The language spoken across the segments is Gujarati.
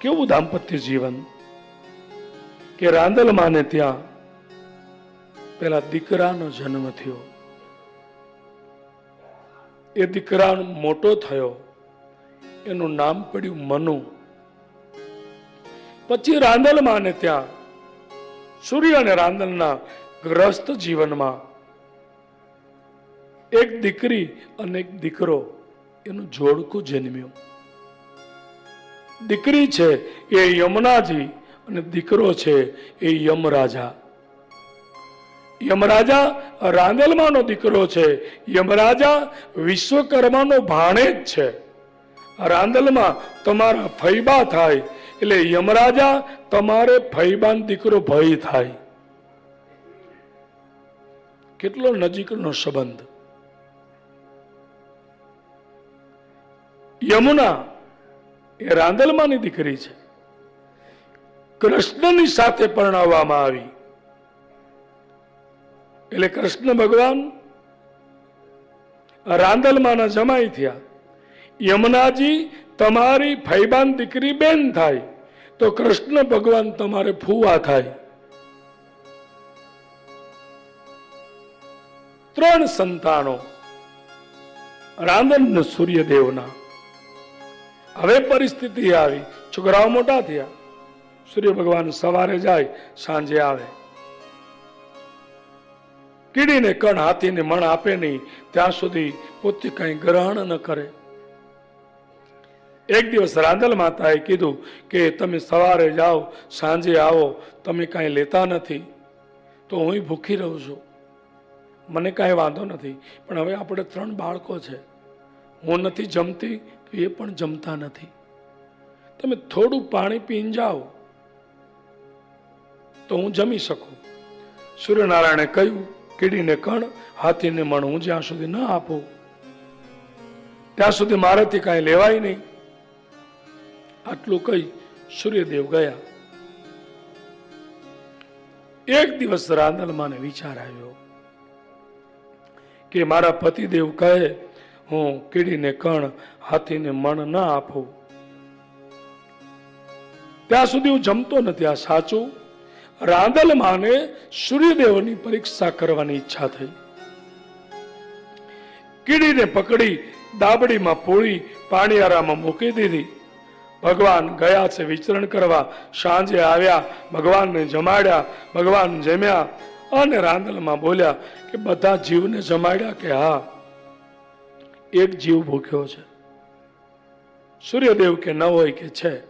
કેવું દાંપત્ય જીવન કે રાંદલમાને ત્યાં પેલા દીકરાનો જન્મ થયો એ દીકરા મોટો થયો એનું નામ પડ્યું મનુ પછી રાંદલમાને ત્યાં સૂર્ય અને રાંદલના ગ્રસ્ત જીવનમાં એક દીકરી અને એક દીકરો એનું જોડકું જન્મ્યું દીકરી છે એ યમુનાજી અને દીકરો છે એ યમરાજા. યમરાજા રાંદલમાનો દીકરો છે. યમરાજા વિશ્વકર્માનો ભાણે જ છે. રાંદલમાં તમારા ફૈબા થાય એટલે યમરાજા તમારે ફૈબાન દીકરો ભય થાય. કેટલો નજીકનો સંબંધ. યમુના એ રાંદલમાની દીકરી છે. કૃષ્ણની સાથે પરણાવવામાં આવી. એટલે કૃષ્ણ ભગવાન રાંદલમાના જમાઈ થયા. યમુનાજી, તમારી ફૈબાન દીકરી બેન થાય, તો કૃષ્ણ ભગવાન તમારે ફુવા થાય. ત્રણ સંતાનો રાંદન સૂર્યદેવના. હવે પરિસ્થિતિ આવી. છોકરાઓ મોટા થયા. સૂર્ય ભગવાન સવારે જાય, સાંજે આવે. કીડીને કણ હાથીને મણ આપે નહીં. ત્યાં સુધી પોતે કઈ ગ્રહણ ન કરે. એક દિવસ રાંદલ માતાએ કીધું કે તમે સવારે જાઓ, સાંજે આવો, તમે કાંઈ લેતા નથી. તો હું ભૂખી રહું છું. મને કાંઈ વાંધો નથી. પણ હવે આપણે ત્રણ બાળકો છે. હું નથી જમતી તો એ પણ જમતા નથી. તમે થોડું પાણી પીને જાઓ તો હું જમી શકું. સૂર્યનારાયણે કહ્યું, કીડીને કણ હાથીને મણ હું જ્યાં સુધી ન આપો. ત્યાં સુધી મારાથી કાંઈ લેવાય નહીં. આટલું કહી સૂર્યદેવ ગયા. એક દિવસ રાંદલમાને વિચાર આવ્યો કે મારા પતિદેવ કહે હું કીડીને કણ હાથીને મણ ના આપું. ત્યાં સુધી હું જમતો નથી, આ સાચું? રાંદલમાને સૂર્યદેવની પરીક્ષા કરવાની ઈચ્છા થઈ. કીડીને પકડી દાબડીમાં પોળી પાણીયારામાં મૂકી દીધી. ભગવાન ગયા છે વિચરણ કરવા. સાંજે આવ્યા, ભગવાનને જમાડ્યા, ભગવાન જમ્યા અને રાંદલમાં બોલ્યા કે બધા જીવને જમાડ્યા કે હા? એક જીવ ભૂખ્યો છે. સૂર્યદેવ કે ન હોય કે છે.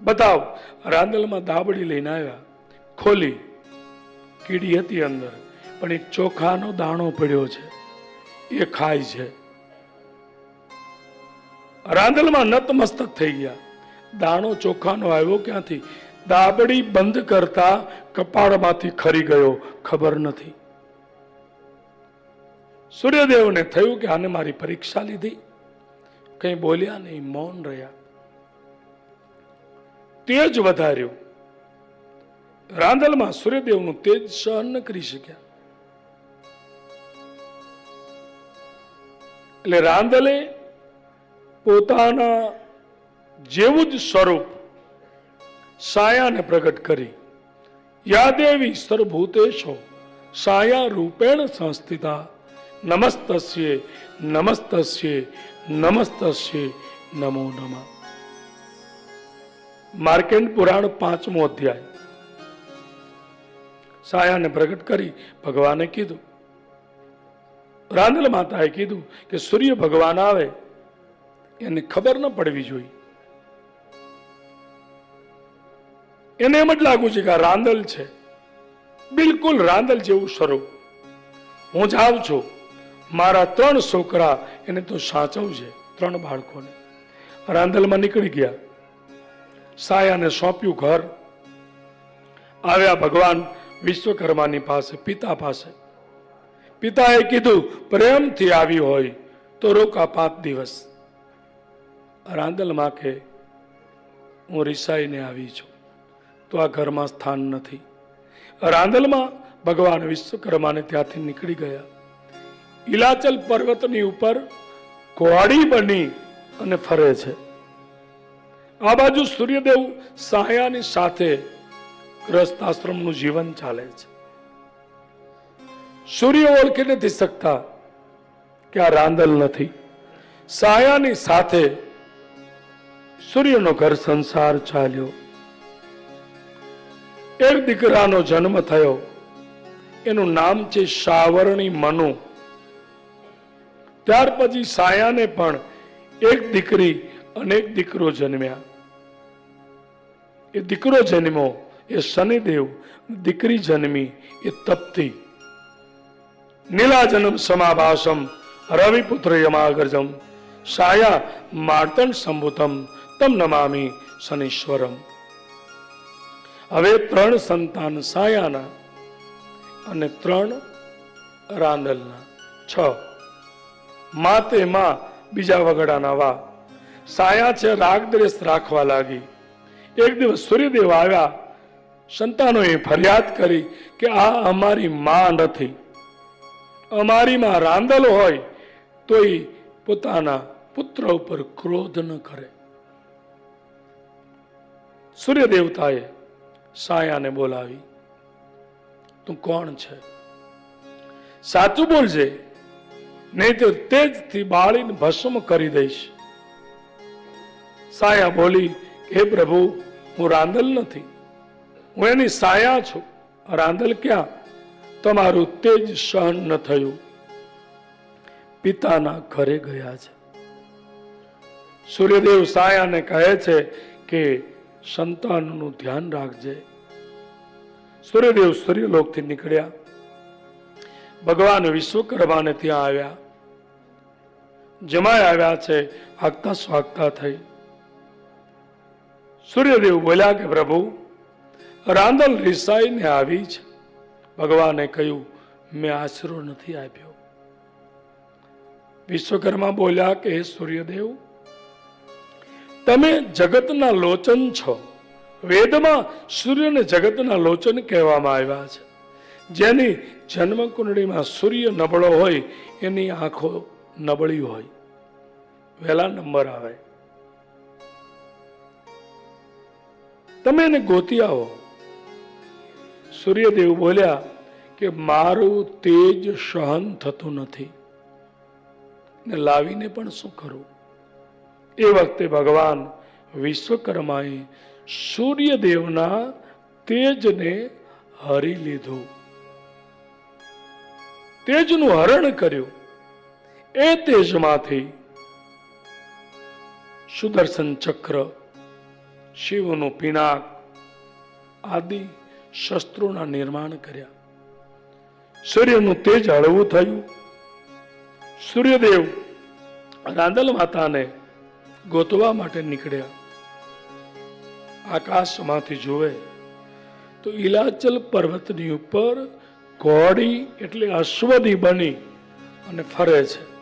બતાવ, રાંદલમાં દાબડી લઈને આવ્યા. ખોલી, કીડી હતી અંદર, પણ એક ચોખાનો દાણો પડ્યો છે. એ ખાય છે. રાંદલમાં નતમસ્તક થઈ ગયા. દાણો ચોખાનો આવ્યો ક્યાંથી? દાબડી બંધ કરતા કપાળમાંથી ખરી ગયો, ખબર નથી. સૂર્યદેવને થયું કે આને મારી પરીક્ષા લીધી. કંઈ બોલ્યા નહીં, મૌન રહ્યા. તેજ વધાર્યું. રાંદલમાં સૂર્યદેવનું તેજ સહન ન કરી શક્યા. એટલે રાંદલે પોતાના જેવું જ સ્વરૂપ સાયાને પ્રગટ કરી. યાદેવી સર્વભૂતેશો, સાયા રૂપેણ સંસ્થિતા નમસ્તસ્ય નમસ્તસ્ય નમસ્તસ્ય નમો નમઃ માર્કેન્ડ પુરાણ પાંચમો અધ્યાય સાયાને પ્રગટ કરી ભગવાને કીધું રાંદલ માતાએ કીધું કે સૂર્ય ભગવાન આવે એને ખબર ન પડવી જોઈએ એને એમ જ લાગુ છે કે આ રાંદલ છે બિલકુલ રાંદલ જેવું સ્વરૂપ હું જાઉં છું મારા ત્રણ છોકરા એને તો સાચવજે ત્રણ બાળકોને. રાંદલમાં નીકળી ગયા. સાયાને સોંપ્યું ઘર. આવ્યા ભગવાન વિશ્વકર્માની પાસે, પિતા પાસે. પિતાએ કીધું, પ્રેમથી આવી હોય તો રોકા પાંચ દિવસ. રાંદલમાં કે હું રિસાઈને આવી છું. તો આ ઘરમાં સ્થાન નથી. રાંદલમાં ભગવાન વિશ્વકર્માને ત્યાંથી નીકળી ગયા. ઇલાચલ પર્વતની ઉપર ઘોડી બની અને ફરે છે. આ બાજુ સૂર્યદેવ સાયાની સાથે ગ્રસ્ત આશ્રમનું જીવન ચાલે છે. સૂર્ય ઓળખી નથી શકતા કે આ રાંદલ નથી. સાયાની સાથે સૂર્યનો ઘર સંસાર ચાલ્યો. એક દીકરાનો જન્મ થયો. એનું નામ છે સાવરણી મનુ. ત્યાર પછી સાયાને પણ એક દીકરી અને એક દીકરો જન્મ્યા. એ દીકરો જન્મ્યો, એ શનિદેવ, દીકરી જન્મી, એ તપ્તી. નીલાજનમ સમાભાસમ રવિપુત્ર યમાગર્જમ સાયા માર્તન સંભૂતમ, તમ નમામી શનીશ્વરમ. હવે ત્રણ સંતાન સાયાના અને ત્રણ રાંદલના. છ. માતે માં બીજા વગડાના વા. સાયા છે રાગદ્રેશ રાખવા લાગી. એક દિવસ સૂર્યદેવ આવ્યા. સંતાનોએ ફરિયાદ કરી કે આ અમારી માં નથી. અમારી માં રાંદલ હોય એ પોતાના પુત્ર ઉપર ક્રોધ ન કરે. સૂર્ય દેવતાએ સાયાને બોલાવી. તું કોણ છે? સાચું બોલજે. નહીં તો તેજથી બાળીને ભસ્મ કરી દઈશ. સાયા બોલી, હે પ્રભુ, હું રાંદલ નથી. હું એની સાયા છું. રાંદલ ક્યાં? તમારું તેજ સહન ન થયું. પિતાના ઘરે ગયા છે. સૂર્યદેવ સાયાને કહે છે કે, સંતાનનું ધ્યાન રાખજે. સૂર્યદેવ સૂર્યલોકથી નીકળ્યા. ભગવાન વિશ્વકર્માને ત્યાં આવ્યા. જમાય આવ્યા છે, આગતા સ્વાગતા થઈ. સૂર્યદેવ બોલ્યા કે, પ્રભુ રાંદલ રિસાઈને આવી છે. ભગવાને કહ્યું, મેં આશરો નથી આપ્યો. વિશ્વકર્મા બોલ્યા કે સૂર્યદેવ, તમે જગતના લોચન છો. વેદમાં સૂર્યને જગતના લોચન કહેવામાં આવ્યા છે. જેની જન્મ કુંડળીમાં સૂર્ય નબળો હોય, એની આંખો નબળી હોય. વહેલા નંબર આવે. તમે એને ગોતી આવો. સૂર્યદેવ બોલ્યા કે મારું તેજ સહન થતું નથી. ને લાવીને પણ શું કરું? એ વખતે ભગવાન વિશ્વકર્માએ સૂર્યદેવના તેજને હરી લીધું. તેજનું હરણ કર્યું. એ તેજમાંથી સુદર્શન ચક્ર, શિવનું પિનાક આદિ શસ્ત્રોના નિર્માણ કર્યા. સૂર્યનું તેજ હળવું થયું. સૂર્યદેવ રાંદલ માતાને ગોતવા માટે નીકળ્યા. આકાશમાંથી જોવે તો ઇલાચલ પર્વતની ઉપર ઘોડી એટલે અશ્વદી બની અને ફરે છે.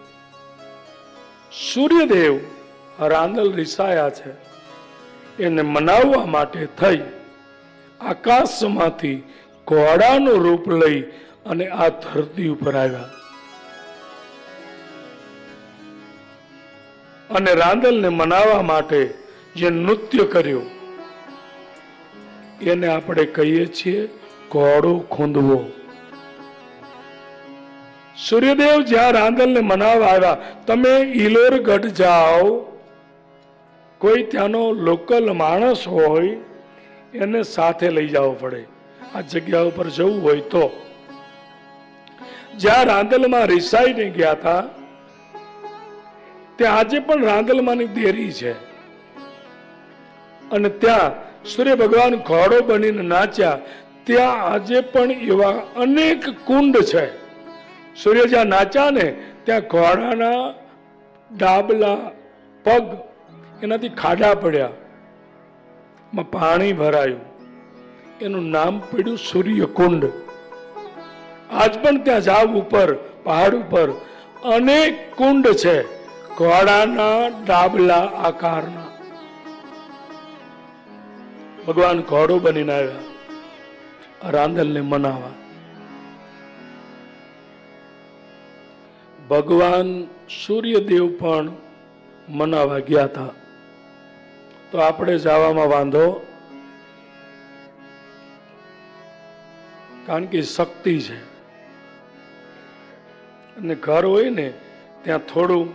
સૂર્યદેવ રાંદલ રિસાયા છે. એને મનાવવા માટે થઈ આકાશમાંથી ઘોડાનું રૂપ લઈ અને આ ધરતી ઉપર આવ્યા. અને રાંદલને મનાવવા માટે જે નૃત્ય કર્યું, એને આપણે કહીએ છીએ ઘોડો ખૂંદવો. સૂર્યદેવ જ્યાં રાંદલને મનાવવા આવ્યા, તમે ઇલોરગઢ જાઓ. કોઈ ત્યાંનો લોકલ માણસ હોય, એને સાથે લઈ જવો પડે. આ જગ્યા ઉપર જવું હોય તો. જ્યાં રાંદલમાં રિસાઈને ગયા હતા, ત્યાં આજે પણ રાંદલમાંની દેરી છે. અને ત્યાં સૂર્ય ભગવાન ઘોડો બનીને નાચ્યા, ત્યાં આજે પણ એવા અનેક કુંડ છે. સૂર્ય જ્યાં નાચ્યા ને ત્યાં ઘોડાના ડાબલા પગ એનાથી ખાડા પડ્યા. પાણી ભરાયું. એનું નામ પડ્યું સૂર્યકુંડ. આજ પણ ત્યાં જાવ ઉપર, પહાડ ઉપર અનેક કુંડ છે ઘોડાના ડાબલા આકારના. ભગવાન ઘોડો બનીને આવ્યા રાંદલને મનાવા ભગવાન સૂર્યદેવ પણ મનાવા ગયા હતા. તો આપણે જવામાં વાંધો. કારણ કે શક્તિ છે. અને ઘર હોય ને, ત્યાં થોડું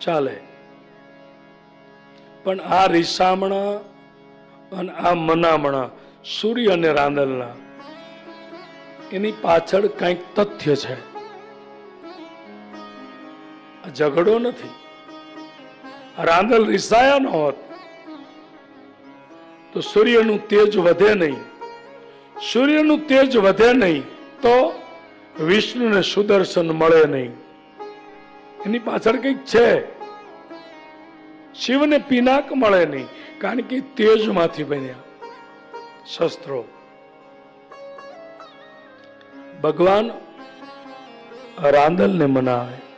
ચાલે. પણ આ રીસામણા અને આ મનામણા, સૂર્ય અને રાંદલના, એની પાછળ કંઈક તથ્ય છે. ઝઘડો નથી. રાંદલ રિસાયા ન હોત, તો સૂર્યનું તેજ વધે નહીં. સૂર્યનું તેજ વધે નહીં, તો વિષ્ણુને સુદર્શન મળે નહીં. એની પાછળ કંઈક છે. શિવને પિનાક મળે નહીં, કારણ કે તેજમાંથી બન્યા શસ્ત્રો. ભગવાન રાંદલને મનાવે.